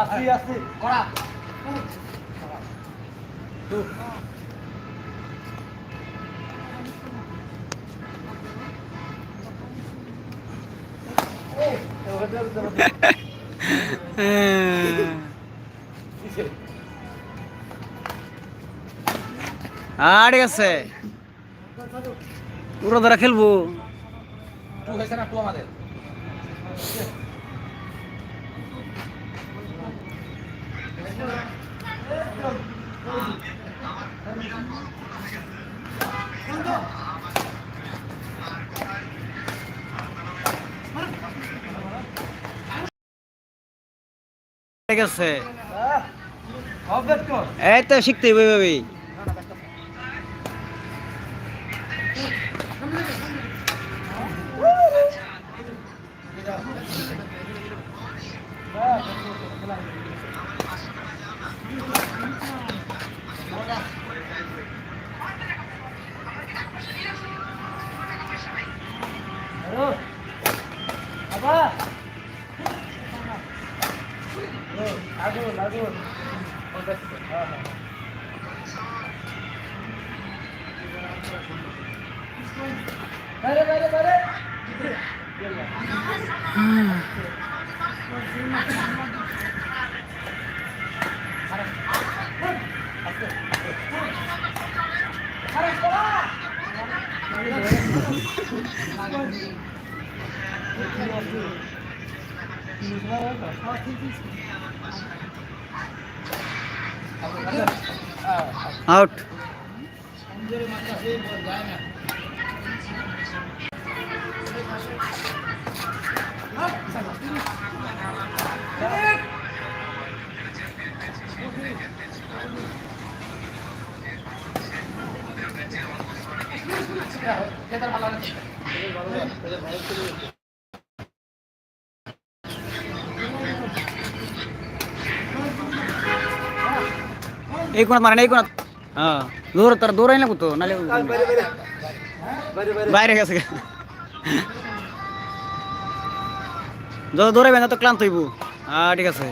আসি আসি ঠিক আছে পুরো ধরা খেলব। টু হয়েছে না টু আমাদের। ঠিক এই তো শিখতে হবে ভাবি হ্যালো আউট এই কোণাত মারেন এই হ্যাঁ। দূর তার দূর আইনা তো নালে বাইরে গেছে। যত দৌড়াইবেন তত ক্লান্ত হইব। হ্যাঁ ঠিক আছে।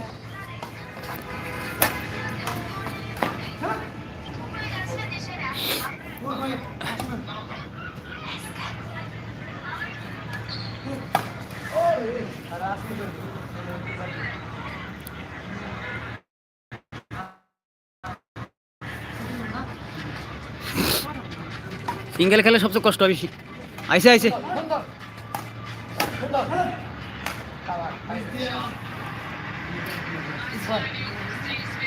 সিঙ্গেল খেলে সবচেয়ে কষ্ট বেশি। আইসে আইসে।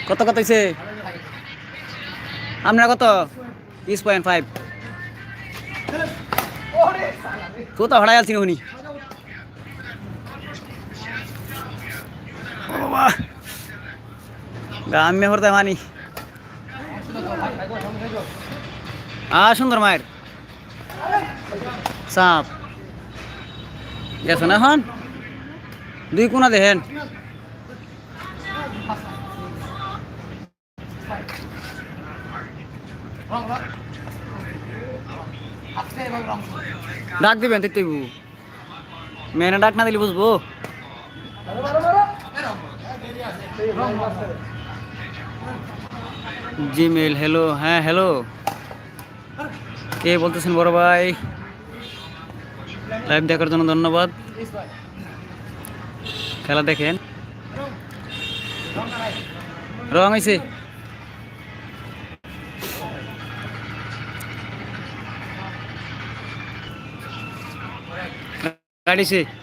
কত কত হয়েছে আপনার কত? বিশ পয়েন্ট ফাইভ তো তো হড়াই আলছি উনি? ও বাবা গ্রাম্য হরতে মানি আ সুন্দর মায়ের সাপ গেছো না এখন দুই কোনা দেখেন ডাক দিবেন তেতেইব মেনে ডাক না দিলে বুঝব জিমেল হ্যালো হ্যাঁ হ্যালো কে বলতেছেন, বড় ভাই? লাইভ দেখার জন্য ধন্যবাদ। খেলা দেখেন। রং হয়েছে গাড়িছে তোর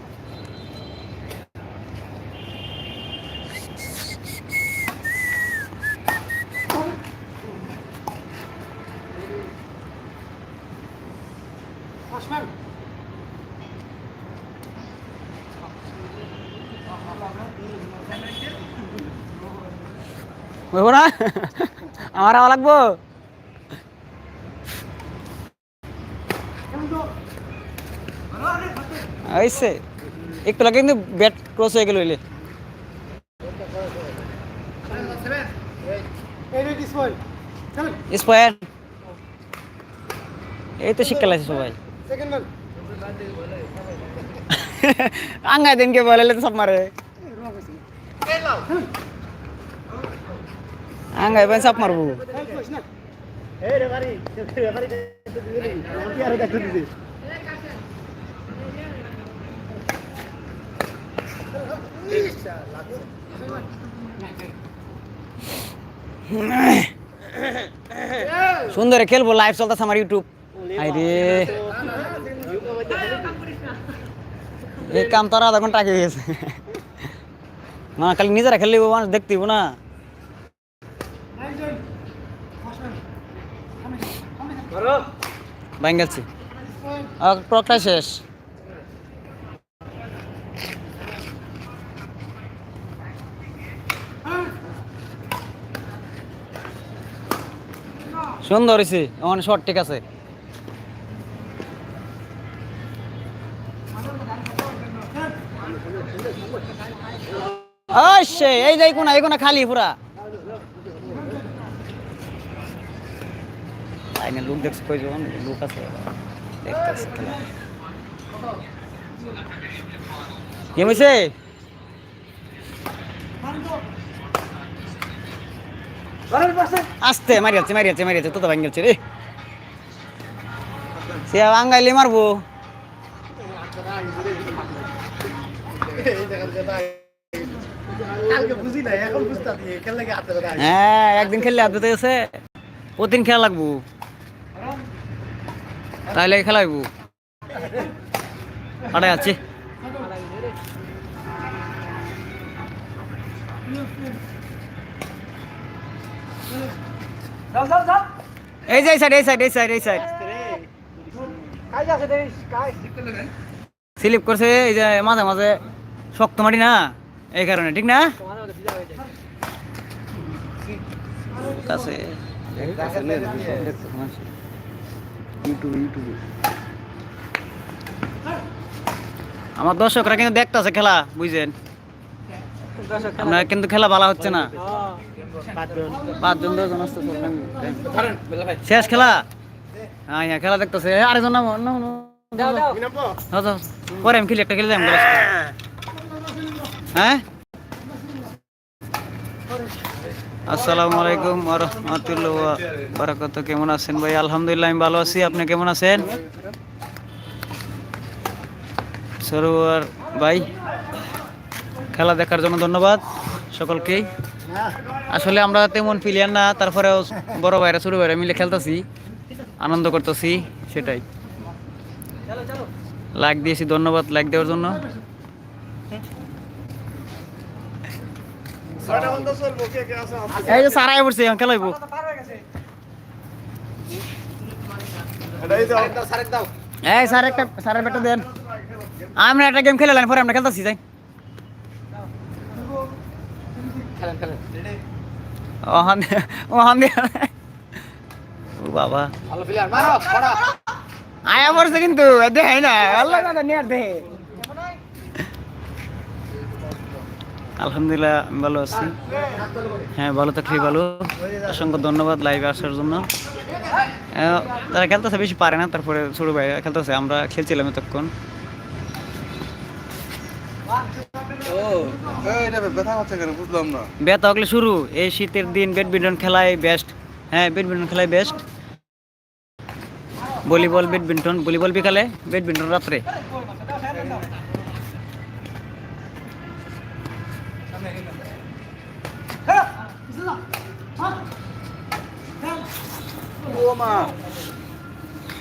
সেভেন বুঝব না আমার আওয়া লাগবো আইসে একটু লাগে কিন্তু ব্যাট ক্রস হয়ে গেল হইলে এইট স্পয়েল সেভেন স্কোয়ার এই তো শিক্ষা লাগছে সবাই সেকেন্ড বল আঙ্গাই দিনকে বলে তো সব মারে আঙ্গাই ben সব মারবো সুন্দর খেলব লাইভ চলতেছে আমার ইউটিউব আরে এই কাম তো আর আধা ঘণ্টা আগে গেছে না খালি নিজেরা খেললে মানুষ দেখতে না বাইন গেছি। প্রকটা শেষ। সুন্দর হয়েছে শর্ট ঠিক আছে। এই যাই কোনা এই কোনা খালি পুরা। তাই না লোক দেখছি কই যখন লোক আছে দেখতেছে খেলা কি হয়েছে বারের পাশে আস্তে মারি যাচ্ছে মারি যাচ্ছে মারি যাচ্ছে তো তো ভাঙ গেছে রে সে আঙ্গাইলে মারবো কালকে বুঝি না এখন বুঝতে দিয়ে খেললে কি হাতে কথা হ্যাঁ একদিন খেললে আদতে গেছে প্রতিদিন খেলা লাগবো তাহলে খেলা হইব আড়াই আছে। এই যে, এই সাইড এই সাইড এই সাইড এই সাইড স্লিপ করছে, এই যে মাঝে মাঝে শক্ত মাটি না, এই কারণে, ঠিক না? কাছে ইউটিউব ইউটিউব আমার দর্শকরা কিন্তু দেখতেছে খেলা বুঝছেন? আমরা কিন্তু খেলা ভালো হচ্ছে না। পাঁচজন দশজন আসতে শেষ খেলা? হ্যাঁ হ্যাঁ খেলা দেখতেছে। আরেকজন নাম নাম পরে আমি খেলি একটা খেলে যাই হ্যাঁ? আসসালামু আলাইকুম রহমতুল্লাহ বারাকাত কেমন আছেন ভাই? আলহামদুলিল্লাহ, আমি ভালো আছি। আপনি কেমন আছেন? সরোয়ার ভাই, খেলা দেখার জন্য ধন্যবাদ সকলকেই আসলে আমরা তেমন প্লেয়ার না, তারপরেও বড় ভাইরা, ছোট ভাইরা মিলে খেলতেছি, আনন্দ করতেছি, সেটাই। লাইক দিয়েছি, ধন্যবাদ লাইক দেওয়ার জন্য। এই যে সারাই পড়ছে এখন খেলাইবো এই স্যার একটা স্যারের ব্যাটটা দেন। আমরা একটা গেম খেলে পরে আমরা খেলতেছি যাই। ওহান ওহান ও বাবা। ভালো প্লেয়ার মারো আয়া পড়ছে কিন্তু দেখাই না আল্লাহ নিয়ে দেখে আলহামদুলিল্লাহ আমি ভালো আছি। হ্যাঁ ভালো থাকলে ভালো। অসংখ্য ধন্যবাদ লাইভে আসার জন্য। তারা খেলতেছে বেশি পারে না তারপরে ছোট ভাই খেলতেছে আমরা খেলছিলাম এতক্ষণ। ব্যথা হলে শুরু। এই শীতের দিন ব্যাডমিন্টন খেলায় বেস্ট হ্যাঁ ব্যাডমিন্টন খেলায় বেস্ট ভলিবল ব্যাডমিন্টন ভলিবল বিকালে ব্যাডমিন্টন রাত্রে।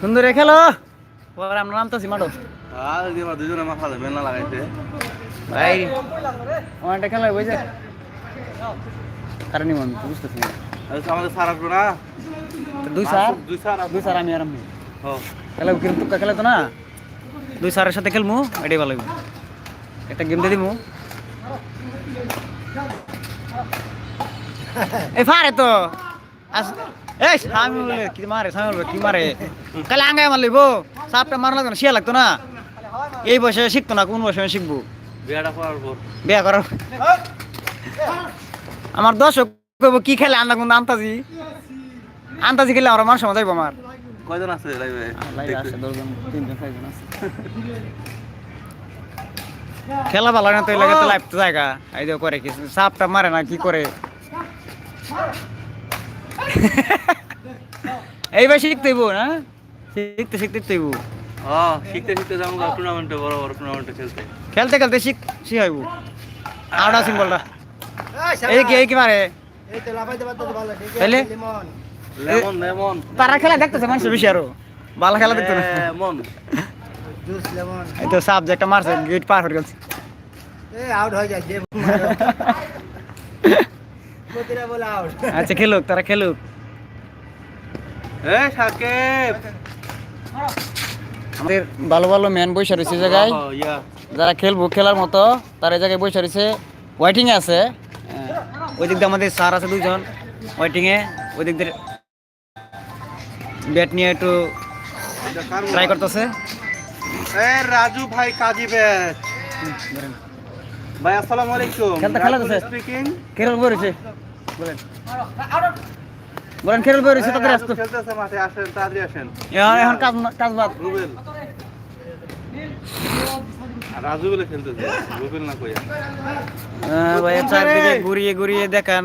সুন্দর খেলো। পরে আমরা নামতেছি মাঠো। দুজনে মাথা দেবে না লাগাইতে ভাই অনেকটা খেলা বুঝছে কারণ আমি বুঝতেছি না। আমাদের সার আসবে না? দুই সার দুই সার দুই সার আমি আর আমি। খেলা কিন্তু খেলা তো না? দুই সারের সাথে খেলমু এটাই ভালো লাগবে একটা গেম দিয়ে দিমু। এই ফারে তো। আস- এই স্বামী বলে কি মারে স্বামী কি মারে কালে আঙ্গায় মারলি গো সাপটা মারা লাগতো না শিয়া লাগতো না? এই বয়সে শিখতো না কোন বয়সে শিখব বিয়াটা করার পর বিয়া করার আমার দর্শক কইব কি খেলে আন্দা কোন আন্তাজি? আন্তাজি খেলে আমার মানুষ যাইব আমার কয়জন আছে লাইভে খেলা ভালো না তো লাগে তো লাইভ তো জায়গা এই করে কি সাপটা মারে না কি করে এইবার শিখতেইব না? শিখতে শিখতে তৈব ও শিখতে শিখতে যাব টুর্নামেন্টে বড় বড় টুর্নামেন্টে খেলতে। খেলতে খেলতে শিখ শিখাইব আউটা সিম্বলটা এই কি এই কি মারে? এই তো লাফাইতে পারতো ভালো ঠিক তাইলে? লিমন। Lemon lemon. তারা খেলা দেখতেছে মানুষ বেশি আরও। ভালো খেলা দেখতো না? লেমন। Juice lemon. এই তো সাবজেক্টটা মারছে গেট পার হয়ে গেছে। এই আউট হয়ে যায় আচ্ছা খেলুক তারা খেলুক। আমাদের ভালো ভালো ম্যান বসে রয়েছে জায়গায়। যারা খেলব খেলার মতো তারা এই জায়গায় বসে রয়েছে। ওয়েটিং এ আছে। হ্যাঁ, ওই দিক দিয়ে আমাদের স্যার আছে দুজন। ওয়েটিং এ। ওই দিক দিয়ে ব্যাট নিয়ে একটু ট্রাই করতেছে। এ রাজু ভাই কাজী ব্যাচ ভাই আসসালামু আলাইকুম। খেলতে খেলা স্পিকিং কেরল বলেন। বলেন কেরল তাদের আসতো। খেলতেছে মাঠে আসেন তাড়াতাড়ি আসেন। এখন কাজ কাজ বাদ। রুবেল। রাজু বলে খেলতেছে রুবেল না কইয়া। ভাই চারদিকে ঘুরিয়ে ঘুরিয়ে দেখান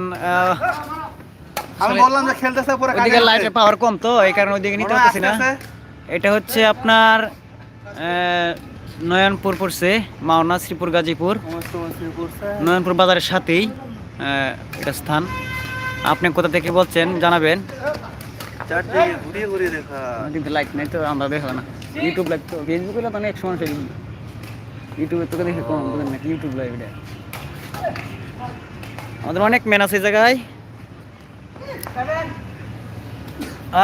আমি বললাম যে খেলতেছে পরে ওইদিকে লাইটের পাওয়ার কম তো এই কারণে ওইদিকে নিতে পারতেছি না। এটা হচ্ছে আপনার আহ, নয়নপুর পড়ছে মাওনা শ্রীপুর গাজীপুর। নয়নপুর বাজারের সাথেই এটা স্থান। আপনি কোথা থেকে বলছেন জানাবেন। কিন্তু লাইক নাই তো আমরা দেখো না। ইউটিউব লাইক তো ফেসবুকে তো অনেক সময় ইউটিউবে তোকে দেখে কম ইউটিউব লাইভ এটা আমাদের অনেক মেন আছে এই জায়গায়।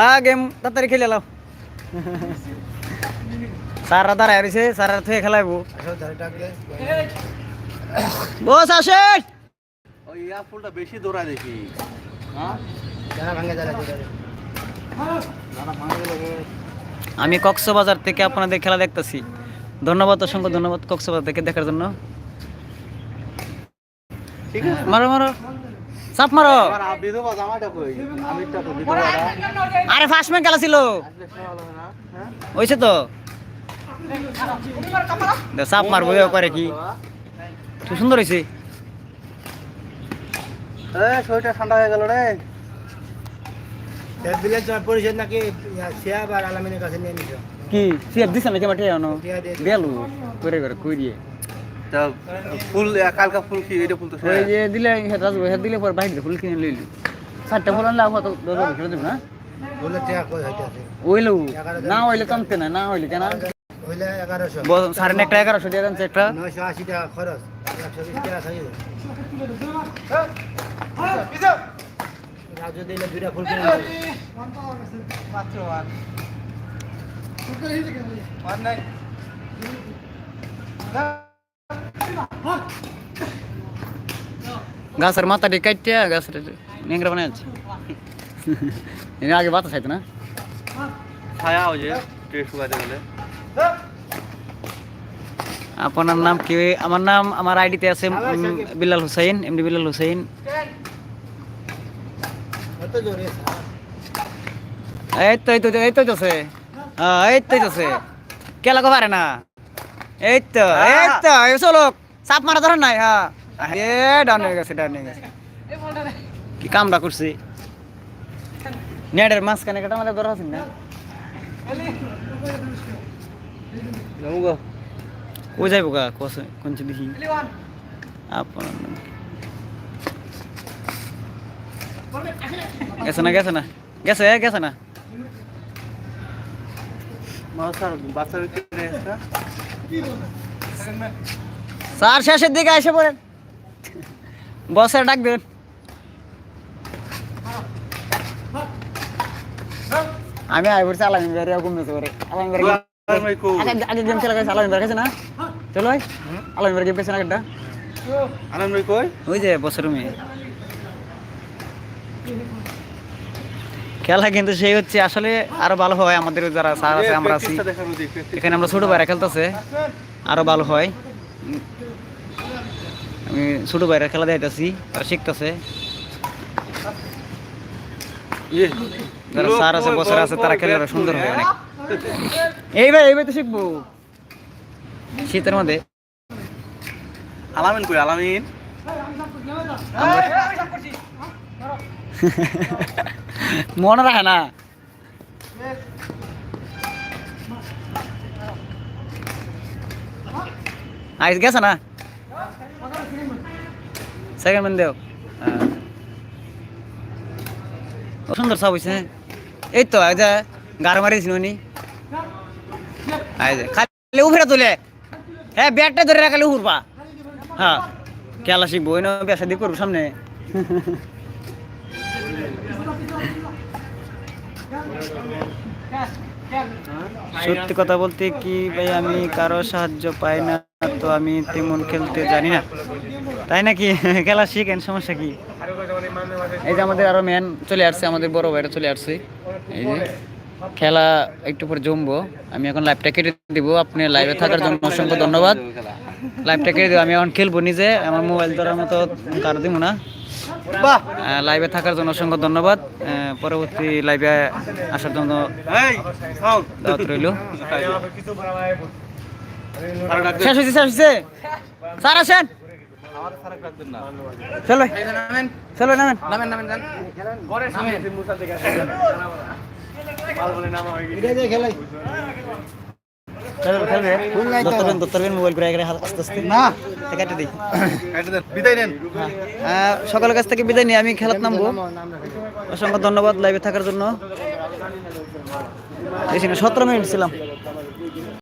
আ গেম তাড়াতাড়ি খেলে এলাম সারা দাঁড়ায় রয়েছে সারা থেকে খেলাইবো। বস আসেন। ওই ইয়া ফুলটা বেশি দৌড়ায় দেখি। হ্যাঁ? যারা ভাঙে যারা আমি কক্সবাজার থেকে আপনাদের খেলা দেখতেছি। ধন্যবাদ অসংখ্য ধন্যবাদ কক্সবাজার থেকে দেখার জন্য। মারো মারো। চাপ মারো। আরে ফার্স্ট ম্যান খেলা ছিল। ভালো হয় তো? দে, চাপ মারবো করে কি? খুব সুন্দর হয়েছে এ শরীরটা ঠান্ডা হয়ে গেল রে। পরিষদ নাকি শিয়াব আর আলামিনের কাছে নিয়ে নিছো। কি? সিয়াব দিছে নাকি মাঠে আনো দিয়া দিয়ে করে করে কইরিয়ে তা ফুল কালকা ফুল কি এটা ফুল তো ওই। যে দিলে ভাই দিলে পর বাইরে ফুল কিনে লইলি। চারটা ফুল আনলে আবার তো দশ খেলে দেবো না? ওইলো। না হইলে কমতে না না কেন? ব- সাড়ে একটা এগারোশো দিয়ে দেন একটা নয়শো আশি টাকা খরচ। একশো বিশ টাকা থাকি রাজু দিলে দুইটা ফুল কিনে নেবে। গাছের মাথাটি কাটতে গাছের নেংরা বানায় আছে। আগে বাতাস না? ছায়া ওই যে ট্রে শুকাতে গেলে। আপনার নাম কি? আমার নাম আমার আইডিতে আছে বিলাল হুসাইন এমডি বিলাল হুসাইন। এই তো এই তো এই তো আছে হ্যাঁ এই তো আছে কে লাগো পারে না? এই তো এই তো এই চলো চাপ মারা ধরেন নাই হ্যাঁ। এ ডাউন হয়ে গেছে ডাউন হয়ে গেছে। কি কামটা করছি? নেটের মাঝখানে কাটা আমাদের ধরা আছে না? যাব ও যাইব গা কস কোন দেখি আপনার? গেছে না গেছে না গেছে গেছে না স্যার শেষের দিকে এসে পড়েন বসের ডাক দেন আমি আই পড়ছি আলামিন বের এরকম করে কই? আগে আগে গেম খেলা গেছে আলামিন বের গেছে না? চলো ভাই আলামিন বের গেম পেছনে একটা। আনন্দ ভাই কই? ওই যে বসের রুমে। খেলা কিন্তু সেই হচ্ছে আসলে আরও ভালো হয় আমাদের যারা স্যার আছে আমরা আছি। এখানে আমরা ছোট ভাইরা খেলতেছে আরও ভালো হয়। আমি ছোট ভাইরা খেলা দেখাইতেছি তারা শিখতেছে। ইয়ে। যারা স্যার আছে বছর আছে তারা খেলে সুন্দর হয় অনেক। এই ভাই, এই তো শিখব। শীতের মধ্যে। আলামিন কই, আলামিন? মনে রাখে না। আইস গেছে না? সেকেন্ড ম্যান দেও। সুন্দর সব হয়েছে এই তো যে গার মারিয়েছিল উনি। খালি তুলে। হ্যাঁ ব্যাটটা ধরে রাখালে হ্যাঁ খেলা শিখব, ওই ব্যবসা দিয়ে করব সামনে। সত্যি কথা বলতে কি ভাই, আমি কারও সাহায্য পাই না, তো আমি তেমন খেলতে জানি না। তাই নাকি? খেলা শিখেন, সমস্যা কি? এই যে আমাদের আরও ম্যান চলে আসছে, আমাদের বড় ভাইরা চলে আসছে। এই যে। খেলা একটু পরে জমবো। আমি এখন লাইভটা কেটে দিব। আপনি লাইভে থাকার জন্য অসংখ্য ধন্যবাদ। লাইভটা কেটে দেবো। আমি এখন খেলব নিজে। আমার মোবাইল ধরার মতো কারও দিব না। বাহ! লাইভে থাকার জন্য অসংখ্য ধন্যবাদ। পরবর্তী লাইভে আসার জন্য এই রইল। শেষ হয়েছে শেষ হয়েছে। স্যার আসেন। চলো। চলো নামেন। নামেন নামেন যান সকলের কাছ থেকে বিদায় নিয়ে আমি খেলাত নামবো অসংখ্য ধন্যবাদ লাইভে থাকার জন্য। সতেরো মিনিট ছিলাম।